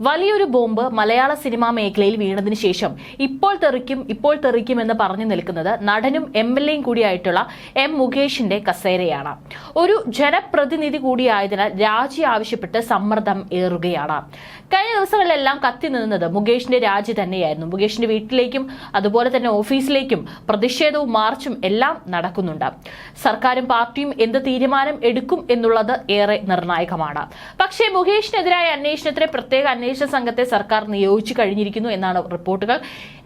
വലിയൊരു ബോംബ് മലയാള സിനിമാ മേഖലയിൽ വീണതിന് ശേഷം ഇപ്പോൾ തെറിക്കും ഇപ്പോൾ തെറിക്കും എന്ന് പറഞ്ഞു നിൽക്കുന്നത് നടനും എം എൽ എയും കൂടിയായിട്ടുള്ള എം മുകേഷിന്റെ കസേരയാണ്. ഒരു ജനപ്രതിനിധി കൂടിയായതിനാൽ രാജി ആവശ്യപ്പെട്ട് സമ്മർദ്ദം ഏറുകയാണ്. കഴിഞ്ഞ ദിവസങ്ങളിലെല്ലാം കത്തി നിന്നത് മുകേഷിന്റെ രാജി തന്നെയായിരുന്നു. മുകേഷിന്റെ വീട്ടിലേക്കും അതുപോലെ തന്നെ ഓഫീസിലേക്കും പ്രതിഷേധവും മാർച്ചും എല്ലാം നടക്കുന്നുണ്ട്. സർക്കാരും പാർട്ടിയും എന്ത് തീരുമാനം എടുക്കും എന്നുള്ളത് ഏറെ നിർണായകമാണ്. പക്ഷേ മുകേഷിനെതിരായ അന്വേഷണത്തിന് പ്രത്യേക അന്വേഷണ സംഘത്തെ സർക്കാർ നിയോഗിച്ചു കഴിഞ്ഞിരിക്കുന്നു എന്നാണ് റിപ്പോർട്ടുകൾ.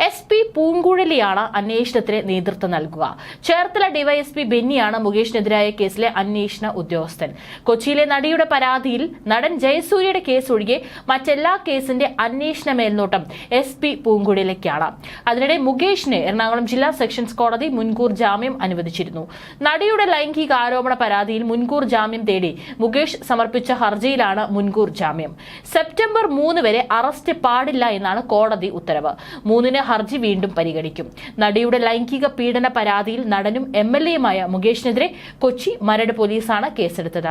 എസ് പി പൂങ്കുഴലിയാണ് അന്വേഷണത്തിന് നേതൃത്വം നൽകുക. ചേർത്തല ഡിവൈഎസ്പി ബെന്നിയാണ് മുകേഷിനെതിരായ കേസിലെ അന്വേഷണ ഉദ്യോഗസ്ഥൻ. കൊച്ചിയിലെ നടിയുടെ പരാതിയിൽ നടൻ ജയസൂര്യയുടെ കേസ് ഒഴികെ മറ്റെല്ലാ കേസിന്റെ അന്വേഷണ മേൽനോട്ടം എസ് പി പൂങ്കുഴലിക്കാണ്. അതിനിടെ മുകേഷിന് എറണാകുളം ജില്ലാ സെഷൻസ് കോടതി മുൻകൂർ ജാമ്യം അനുവദിച്ചിരുന്നു. നടിയുടെ ലൈംഗിക ആരോപണ പരാതിയിൽ മുൻകൂർ ജാമ്യം തേടി മുകേഷ് സമർപ്പിച്ച ഹർജിയിലാണ് മുൻകൂർ ജാമ്യം. സെപ്റ്റംബർ മൂന്ന് വരെ അറസ്റ്റ് പാടില്ല എന്നാണ് കോടതി ഉത്തരവ്. മൂന്നിന് ഹർജി വീണ്ടും പരിഗണിക്കും. നടിയുടെ ലൈംഗിക പീഡന പരാതിയിൽ നടനും എം എൽ എയുമായ മുകേഷിനെതിരെ കൊച്ചി മരട് പോലീസാണ് കേസെടുത്തത്.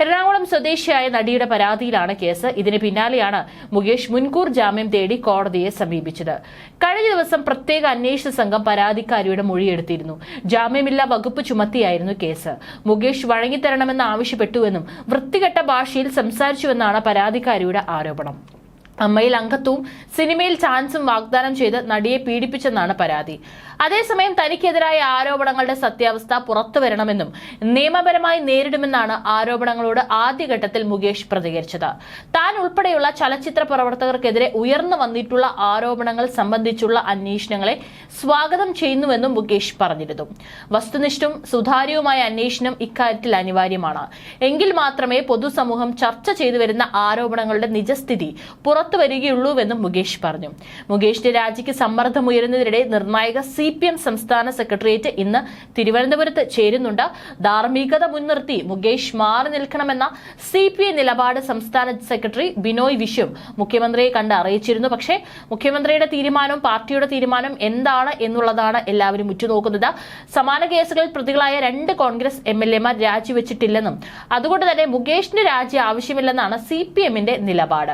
എറണാകുളം സ്വദേശിയായ നടിയുടെ പരാതിയിലാണ് കേസ്. ഇതിന് പിന്നാലെയാണ് മുകേഷ് മുൻകൂർ ജാമ്യം തേടി കോടതിയെ സമീപിച്ചത്. കഴിഞ്ഞ ദിവസം പ്രത്യേക അന്വേഷണ സംഘം പരാതിക്കാരിയുടെ മൊഴിയെടുത്തിരുന്നു. ജാമ്യമില്ലാ വകുപ്പ് ചുമത്തിയായിരുന്നു കേസ്. മുകേഷ് വഴങ്ങിത്തരണമെന്ന് ആവശ്യപ്പെട്ടുവെന്നും വൃത്തികെട്ട ഭാഷയിൽ സംസാരിച്ചുവെന്നാണ് പരാതിക്കാരിയുടെ ആരോപണം. അമ്മയിൽ അംഗത്വവും സിനിമയിൽ ചാൻസും വാഗ്ദാനം ചെയ്ത് നടിയെ പീഡിപ്പിച്ചെന്നാണ് പരാതി. അതേസമയം തനിക്കെതിരായ ആരോപണങ്ങളുടെ സത്യാവസ്ഥ പുറത്തുവരണമെന്നും നിയമപരമായി നേരിടുമെന്നാണ് ആരോപണങ്ങളോട് ആദ്യഘട്ടത്തിൽ മുകേഷ് പ്രതികരിച്ചത്. താൻ ഉൾപ്പെടെയുള്ള ചലച്ചിത്ര പ്രവർത്തകർക്കെതിരെ ഉയർന്നു വന്നിട്ടുള്ള ആരോപണങ്ങൾ സംബന്ധിച്ചുള്ള അന്വേഷണങ്ങളെ സ്വാഗതം ചെയ്യുന്നുവെന്നും മുകേഷ് പറഞ്ഞിരുന്നു. വസ്തുനിഷ്ഠവും സുതാര്യവുമായ അന്വേഷണം ഇക്കാര്യത്തിൽ അനിവാര്യമാണ്. എങ്കിൽ മാത്രമേ പൊതുസമൂഹം ചർച്ച ചെയ്തു വരുന്ന ആരോപണങ്ങളുടെ നിജസ്ഥിതി പുറത്തു വരികയുള്ളൂവെന്നും മുകേഷ് പറഞ്ഞു. മുകേഷിന്റെ രാജിക്ക് സമ്മർദ്ദമുയരുന്നതിനിടെ നിർണായക സി പി എം സംസ്ഥാന സെക്രട്ടേറിയറ്റ് ഇന്ന് തിരുവനന്തപുരത്ത് ചേരുന്നുണ്ട്. ധാർമ്മികത മുൻനിർത്തി മുകേഷ് മാറി നിൽക്കണമെന്ന സി പി ഐ നിലപാട് സംസ്ഥാന സെക്രട്ടറി ബിനോയ് വിശ്വം മുഖ്യമന്ത്രിയെ കണ്ട് അറിയിച്ചിരുന്നു. പക്ഷേ മുഖ്യമന്ത്രിയുടെ തീരുമാനവും പാർട്ടിയുടെ തീരുമാനം എന്താണ് എന്നുള്ളതാണ് എല്ലാവരും ഉറ്റുനോക്കുന്നത്. സമാന കേസുകളിൽ പ്രതികളായ രണ്ട് കോൺഗ്രസ് എം എൽ എമാർ രാജിവെച്ചിട്ടില്ലെന്നും അതുകൊണ്ട് തന്നെ മുകേഷിന്റെ രാജി ആവശ്യമില്ലെന്നാണ് സി പി എമ്മിന്റെ നിലപാട്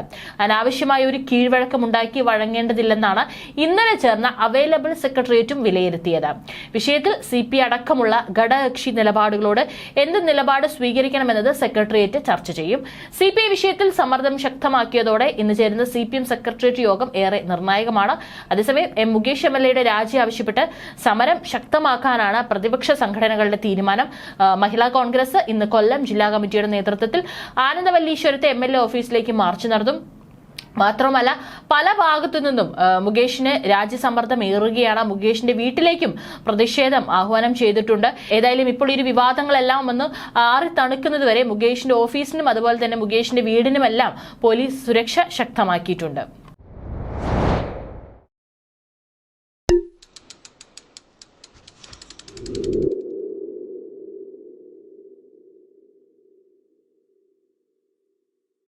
അനാവശ്യമായ ഒരു കീഴ്വഴക്കമുണ്ടാക്കി വഴങ്ങേണ്ടതില്ലെന്നാണ് ഇന്നലെ ചേർന്ന അവൈലബിൾ സെക്രട്ടേറിയറ്റും വിലയിരുത്തിയത്. വിഷയത്തിൽ സി പി അടക്കമുള്ള ഘടകകക്ഷി നിലപാടുകളോട് എന്ത് നിലപാട് സ്വീകരിക്കണമെന്നത് സെക്രട്ടേറിയറ്റ് ചർച്ച ചെയ്യും. സി പി ഐ വിഷയത്തിൽ സമ്മർദ്ദം ശക്തമാക്കിയതോടെ ഇന്ന് ചേരുന്ന സി പി എം സെക്രട്ടേറിയറ്റ് യോഗം ഏറെ നിർണായകമാണ്. അതേസമയം എം മുകേഷ് എം എൽ എയുടെ രാജി ആവശ്യപ്പെട്ട് സമരം ശക്തമാക്കാനാണ് പ്രതിപക്ഷ സംഘടനകളുടെ തീരുമാനം. മഹിളാ കോൺഗ്രസ് ഇന്ന് കൊല്ലം ജില്ലാ കമ്മിറ്റിയുടെ നേതൃത്വത്തിൽ ആനന്ദവല്ലീശ്വരത്തെ എം എൽ എ ഓഫീസിലേക്ക് മാർച്ച് നടത്തും. മാത്രമല്ല പല ഭാഗത്തു നിന്നും മുകേഷിന് രാജ്യസമ്മർദ്ദം ഏറുകയാണ്. മുകേഷിന്റെ വീട്ടിലേക്കും പ്രതിഷേധം ആഹ്വാനം ചെയ്തിട്ടുണ്ട്. ഏതായാലും ഇപ്പോൾ ഈ വിവാദങ്ങളെല്ലാം ഒന്ന് ആറി തണുക്കുന്നത് വരെ മുകേഷിന്റെ ഓഫീസിനും അതുപോലെ തന്നെ മുകേഷിന്റെ വീടിനുമെല്ലാം പോലീസ് സുരക്ഷ ശക്തമാക്കിയിട്ടുണ്ട്.